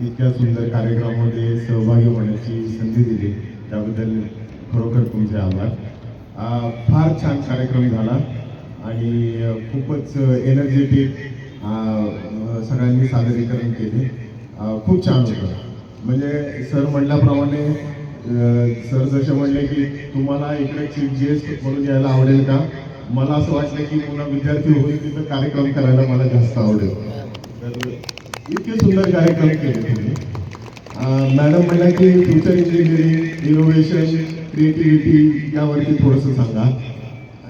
इतक्या सुंदर कार्यक्रमामध्ये सहभागी होण्याची संधी दिली. त्याबद्दल खरोखर तुमचे आभार. फार छान कार्यक्रम झाला आणि खूपच एनर्जेटिक सगळ्यांनी सादरीकरण केले. खूप छान होतं. म्हणजे सर म्हणल्याप्रमाणे सर जसे म्हणले की तुम्हाला इकडे चीफ गेस्ट म्हणून यायला आवडेल का? मला असं वाटलं की पुन्हा विद्यार्थी होईल तिथं कार्यक्रम करायला मला जास्त आवडेल. तर इतके सुंदर कार्यक्रम केले तुम्ही. मॅडम म्हणल्या की फ्युचर इंजिनिअरिंग इनोव्हेशन क्रिएटिव्हिटी यावरती थोडंसं सांगा.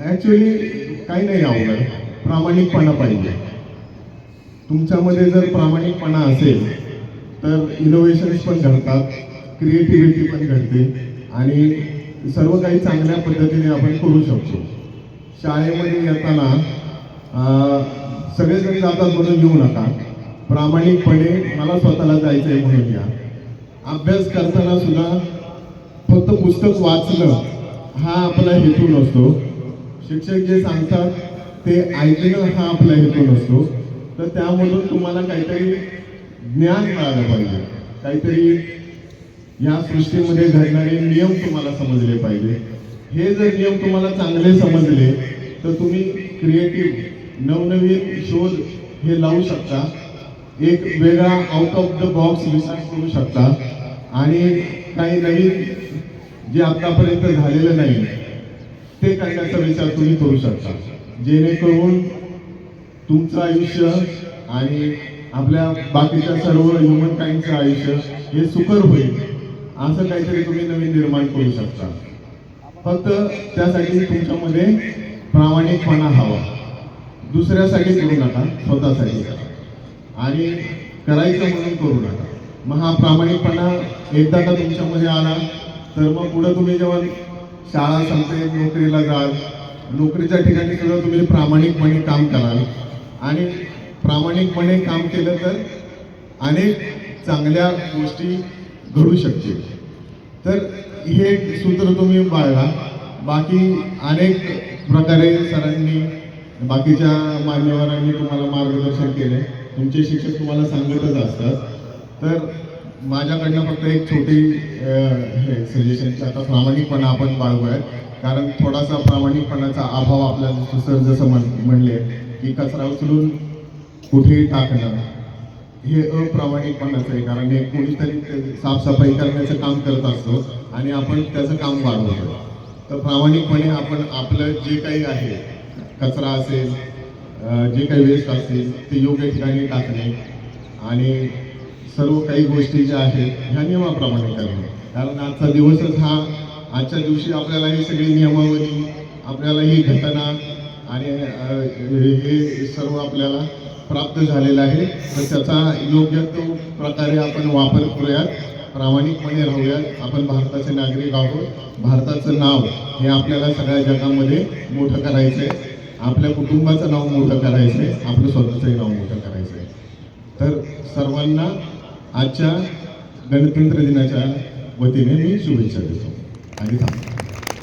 ॲक्च्युली काही नाही अवघड. प्रामाणिकपणा पाहिजे. तुमच्यामध्ये जर प्रामाणिकपणा असेल तर इनोव्हेशन्स पण घडतात क्रिएटिव्हिटी पण घडते आणि सर्व काही चांगल्या पद्धतीने आपण करू शकतो. शाळेमध्ये येताना सगळेजण जातात म्हणून येऊ नका. प्रामाणिकपणे मला स्वतःला जायचं आहे म्हणून या. अभ्यास करताना सुद्धा फक्त पुस्तक वाचणं हा आपला हेतू नसतो. शिक्षक जे सांगतात ते ऐकणं हा आपला हेतू नसतो. तर त्यामधून तुम्हाला काहीतरी ज्ञान मिळालं पाहिजे. काहीतरी या सृष्टीमध्ये घडणारे नियम तुम्हाला समजले पाहिजे. हे जर नियम तुम्हाला चांगले समजले तर तुम्ही क्रिएटिव्ह नवनवीन शोध हे लावू शकता. एक वेगळा आउट ऑफ द बॉक्स विचार करू शकता. आणि काही नवीन जे आतापर्यंत झालेलं नाही ते करण्याचा विचार तुम्ही करू शकता. जेणेकरून तुमचं आयुष्य आणि आपल्या बाकीच्या सर्व ह्युमन काइंडचं आयुष्य हे सुकर होईल असं काहीतरी तुम्ही नवीन निर्माण करू शकता. फक्त त्यासाठी तुमच्यामध्ये प्रामाणिकपणा हवा. दुसऱ्यासाठी करू नका स्वतःसाठी. करा आणि करायचं म्हणून करू नका. मग हा प्रामाणिकपणा एकदा का तुमच्यामध्ये आला तर मग पुढं तुम्ही जेव्हा शाळा संपते नोकरीला जाल नोकरीच्या ठिकाणी सुद्धा तुम्ही प्रामाणिकपणे काम कराल. आणि प्रामाणिकपणे काम केलं तर अनेक चांगल्या गोष्टी घडू शकतील. तर हे सूत्र तुम्ही बाळगा. बाकी अनेक प्रकारे सरांनी बाकीच्या मान्यवरांनी तुम्हाला मार्गदर्शन केले तुमचे शिक्षक तुम्हाला सांगतच असतात. तर माझ्याकडनं फक्त एक छोटी हे सजेशन की आता प्रामाणिकपणा आपण बाळगूयात. कारण थोडासा प्रामाणिकपणाचा अभाव आपल्याला सर जसं म्हण म्हणले की कचरा उचलून कुठेही टाकणं हे अप्रामाणिकपणाचं आहे. कारण हे कोणीतरी साफसफाई करण्याचं काम करत असतो आणि आपण त्याचं काम वाढवतो तर प्रामाणिकपणे आपण आपलं जे काही आहे कचरा असेल जे काही वेस्ट असतील ते योग्य ठिकाणी टाकणे आणि सर्व काही गोष्टी ज्या आहेत ह्या नियमाप्रमाणे करणे. कारण आजचा दिवसच हा आजच्या दिवशी आपल्याला ही सगळी नियमावली आपल्याला ही घटना आणि हे सर्व आपल्याला प्राप्त झालेलं आहे. तर त्याचा योग्य तो प्रकारे आपण वापर करूयात. प्रामाणिकपणे राहूयात. आपण भारताचे नागरिक आहोत. भारताचं नाव हे आपल्याला सगळ्या जगामध्ये मोठं करायचं आहे आपल्या कुटुंबाचं नाव मोठं करायचं आहे आपलं स्वतःचंही नाव मोठं करायचं आहे तर सर्वांना आजच्या गणतंत्र दिनाच्या वतीने मी शुभेच्छा देतो. आणि थांबतो